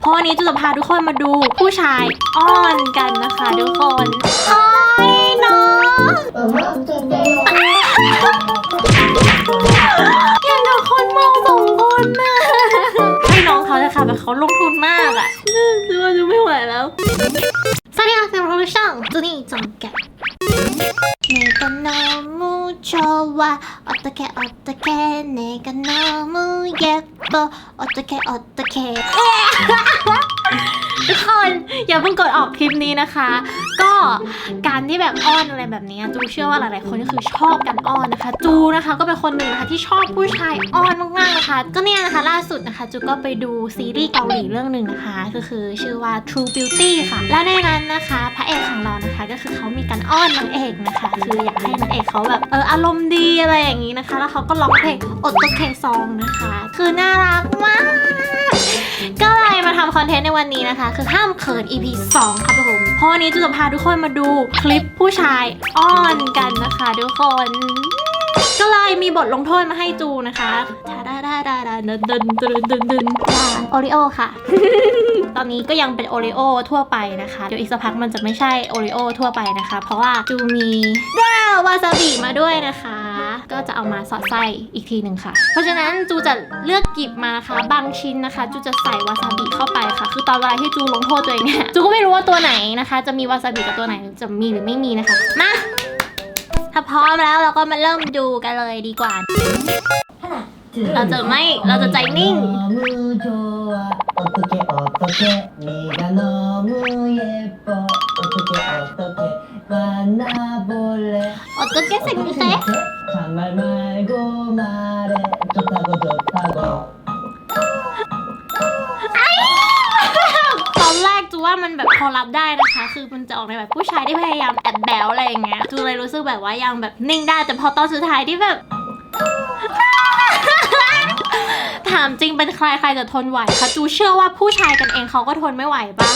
เพราะวันนี้จูจะพาทุกคนมาดูผู้ชายอ้อนกันนะคะทุกคนอ้อยน้องอย่างกับคนเมาสองคนน่ะให้น้องเขาเลยค่ะแบบเขาลงทุนมากอ่ะจูว่าจูไม่ไหวแล้ว สวัสดีค่ะเป็นโปรดิวชั่นจูนี่จอมแกะ 내가 너무 좋아 어떻게 어떻게 내가 너무 예뻐 어떻게 어떻게 ทุกคนอย่าเพิ่งกดออกคลิปนี้นะคะ ก็การที่แบบอ้อนอะไรแบบนี้จูเชื่อว่าหลายๆคนก็คือชอบการอ้อนนะคะ จูนะคะ ก็เป็นคนหนึ่งนะคะที่ชอบผู้ชายอ้อนมากๆนะคะ ก็เนี่ยนะคะล่าสุดนะคะ จูก็ไปดูซีรีส์เกาหลีเรื่องหนึ่งนะคะก็คือชื่อว่า True Beauty ค่ะ และในนั้นนะคะ พระเอกของเรานะคะ ก็คือเขามีการอ้อนนางเอกนะคะ คืออยากให้นางเอกเขาแบบเอออารมณ์ดีอะไรอย่างนี้นะคะ แล้วเขาก็ร้องเพลงอดตกเคซองนะคะ คือน่ารักมากก็ เลยมาทำคอนเทนต์ในวันนี้นะคะ คือห้ามเขิน EP 2 ครับผม เพราะวันนี้จูจะพาทุกคนมาดูคลิปผู้ชายอ้อนกันนะคะทุกคน ก็เลยมีบทลงโทษมาให้จูนะคะดาดาดาดาดาดนดนดนดนดนโอริโอค่ะ ตอนนี้ก็ยังเป็นโอริโอทั่วไปนะคะ เดี๋ยวอีกสักพักมันจะไม่ใช่โอริโอทั่วไปนะคะ เพราะว่าจูมีด้าวาซาบิมาด้วยนะคะ ก็จะเอามาสอดไส้อีกทีหนึ่งค่ะ เพราะฉะนั้นจูจะเลือกหยิบมานะคะบางชิ้นนะคะ จูจะใส่วาซาบิเข้าไปค่ะ คือตอนเวลาที่จูลงโทษตัวเองเนี่ย จูก็ไม่รู้ว่าตัวไหนนะคะ จะมีวาซาบิกับตัวไหนจะมีหรือไม่มีนะคะ มา ถ้าพร้อมแล้วเราก็มาเริ่มดูกันเลยดีกว่า เราจะไม่ เราจะใจนิ่ง 너무 좋아 어떻게 어떻게 네가 너무 예뻐 어떻게 어떻게 만나볼래 อดตัวแก้สิ่งนี้เซ่ 정말 말고 말해 좋다고 좋다고 ตอนแรกจูว่ามันแบบพอรับได้นะคะ คือมันจะออกในแบบผู้ชายที่พยายามแอบแบวอะไรอย่างเงี้ย จูเลยรู้สึกแบบว่ายังแบบนิ่งได้ แต่พอตอนสุดท้ายที่แบบ ถามจริงเป็นใครใครจะทนไหวคะ จูเชื่อว่าผู้ชายกันเองเขาก็ทนไม่ไหวปะ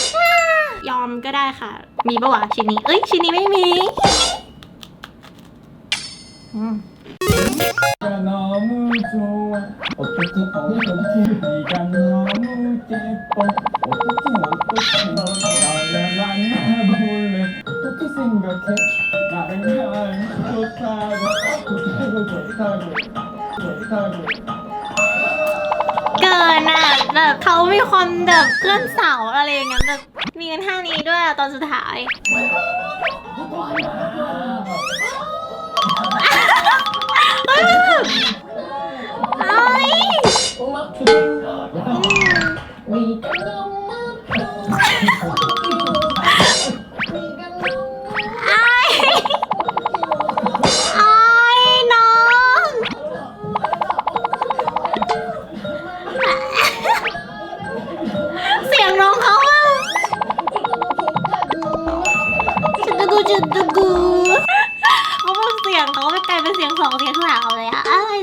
ยอมก็ได้ค่ะ มีปะวะชิ้นนี้ เอ้ยชิ้นนี้ไม่มีอืม เกินอะแบบเขามีความแบบเพื่อนเสาอะไรอย่างเงี้ยแบบมีกันท่านี้ด้วยอะตอนสุดท้าย เฮ้ยมัน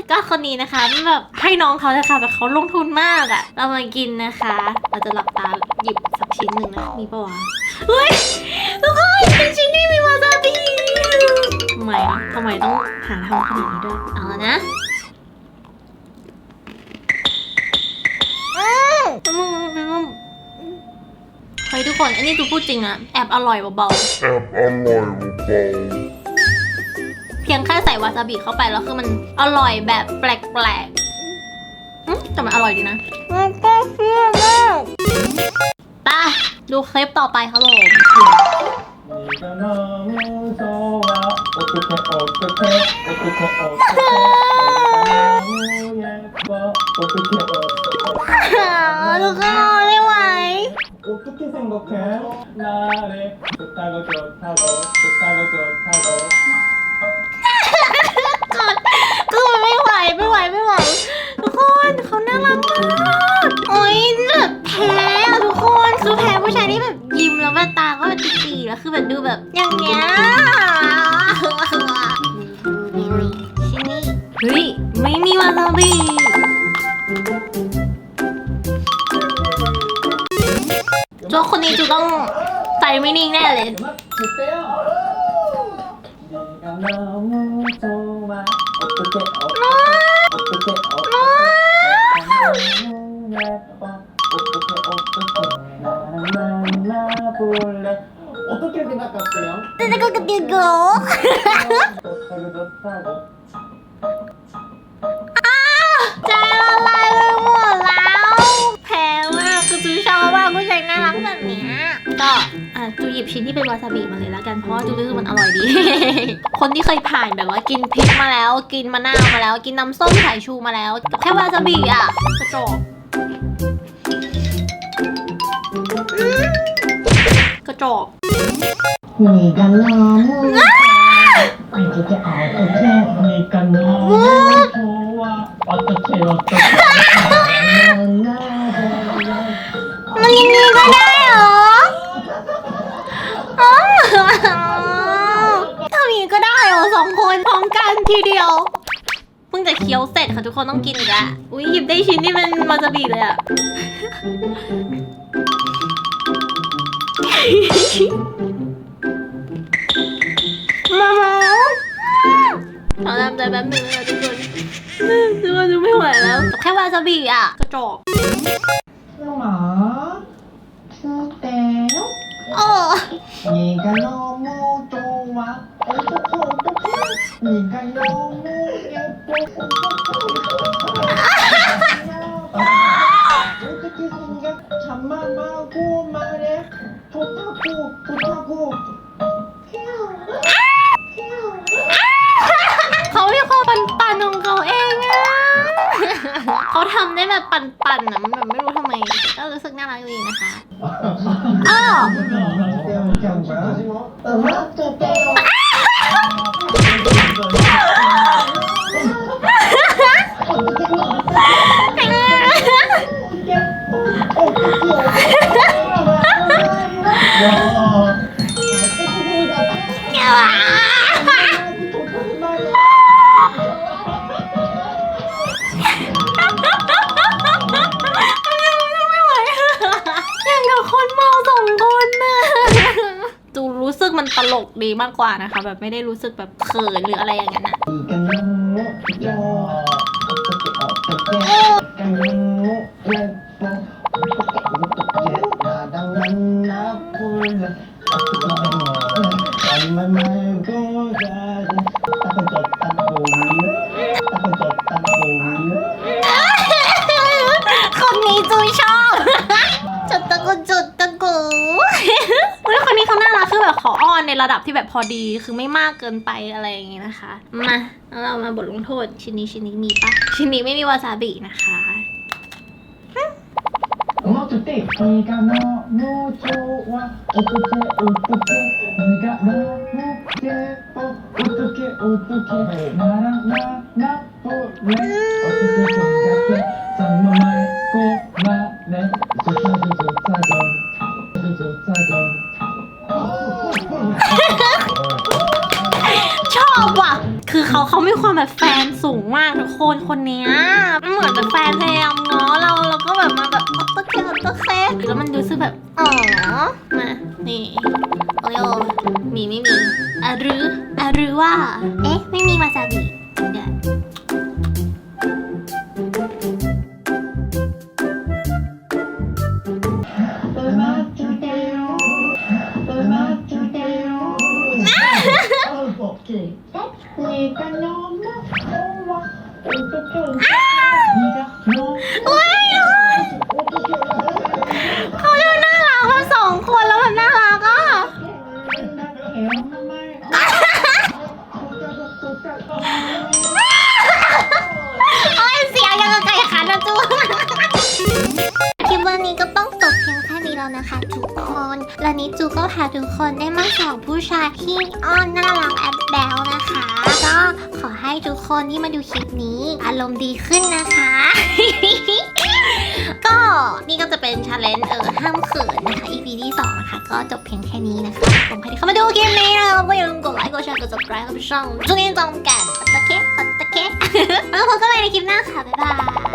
ก็คนนี้นะคะมันแบบให้น้องเขาเลยค่ะแบบเขาลงทุนมากอะเรามากินนะคะ เราจะหลับตาหยิบสักชิ้นหนึ่งนะมีปะวะเฮ้ยทุกคนเป็นชิ้นที่มีวาซาบิทำไมอะทำไมต้องหาทำขนาดนี้ด้วยเอาละนะเฮ้ยทุกคน อันนี้จูพูดจริงนะแอบอร่อยเบาแอบอร่อยเบาๆ เพียงแค่ใส่วาซาบิเข้าไปแล้วคือมันอร่อยแบบแปลกๆอืมแต่มันอร่อยดีนะมันก็เชื่อมากไปดูคลิปต่อไปครับผม 네가 너무 좋아 어떻게 어떻게 어떻게 어떻게 네가 너무 예뻐 어떻게 어떻게 ทุกคนไม่ไหว 어떻게 생각해 나를 좋다고 좋다고 좋다고 좋다고 เฮ้ยไม่มีวาซาบิจูว่าคนนี้จูต้องใจไม่นิ่งแน่เลย 음악 주세요 네가 너무 좋아 어떻게 어떻게 어떻게 어떻게 내가 너무 예뻐 어떻게 어떻게 볼래 어떻게 생각하세요? แต่ก็ก อาใจละลายไปหมดแล้วแพ้มากคือจุยชอบมากผู้ชายน่ารักแบบเนี้ยก็อะจูหยิบชิ้นที่เป็นวาซาบิมาเลยแล้วกันเพราะว่าจูรู้สึกมันอร่อยดี คนที่เคยผ่านแบบว่ากินพริกมาแล้ว กินมะนาวมาแล้ว กินน้ำส้มสายชูมาแล้วกับแค่วาซาบิอะกระจกกระจอก你的老母。 무 어떻게 어떻게 네가 너무 좋아 어떻게 어떻게 มันอยังนี้ก็ได้เหรออ๋อทำอย่างนี้ก็ได้เหรอสองคนพร้อมกันทีเดียว เพิ่งจะเคี้ยวเสร็จค่ะทุกคนต้องกินอีกแล้วอุ้ยหยิบได้ชิ้นที่เป็นวาซาบิเลยอะ ขอทำใจแป๊บนึงนะทุกคนดูกคนดูไม่ไหวแล้ว แค่วาซาบิอะ กระจกหมาชื่อเต๋อโอ้นี่กันโนโมโตวะโอ้ตุ๊กตุ๊กตุ๊กนี่กันโนโมเอโกโกโกโกทำมามาคู่มาเร็วพุทธะกูพุทธะกู เขาทำได้แบบปั่นๆนะมันแบบไม่รู้ทำไม ก็รู้สึกน่ารักดีนะคะ อ้าวเออาเจ้าเจ้ีมากกว่านะคะ แบบไม่ได้รู้สึกแบบเขินหรืออะไรอย่างนั้นนยอะ ระดับที่แบบพอดีคือไม่มากเกินไปอะไรอย่างงี้นะคะ มาแล้วเรามาบทลงโทษชิ้นนี้ชิ้นนี้มีปะชิ้นนี้ไม่มีวาซาบินะคะもっ อบว่ะ คือเขาเขามีความแบบแฟนสูงมากทุกคนคนเนี้ยมันเหมือนแบบแฟนพยายามง้อเราแล้วก็แบบมาแบบอัตเตอร์เคอัตเตอร์เคแล้วมันรู้สึกแบบอ๋อมานี่โอโยมีไม่มีอะหรืออะหรือว่า เอ๊ะ ไม่มีมาซาบิเดี๋ยว จูก็พาทุกคนได้มาสองผู้ชายที่อ้อนน่ารักแอบแบลนะคะ ก็ขอให้ทุกคนที่มาดูคลิปนี้ อารมณ์ดีขึ้นนะคะ ก็นี่ก็จะเป็นชาเลนจ์เออห้ามเขินนะคะ EP ที่2นะคะก็จบเพียงแค่นี้นะคะผมใครที่เข้ามาดูคลิปนี้นะคะก็อย่าลืมกดไลค์กดแชร์กด subscribe กับช่องจุนี้จอมแก่นปัตะเคะปัตตะเคะแล้วพบกันใหม่ในคลิปหน้าค่ะบ๊ายบาย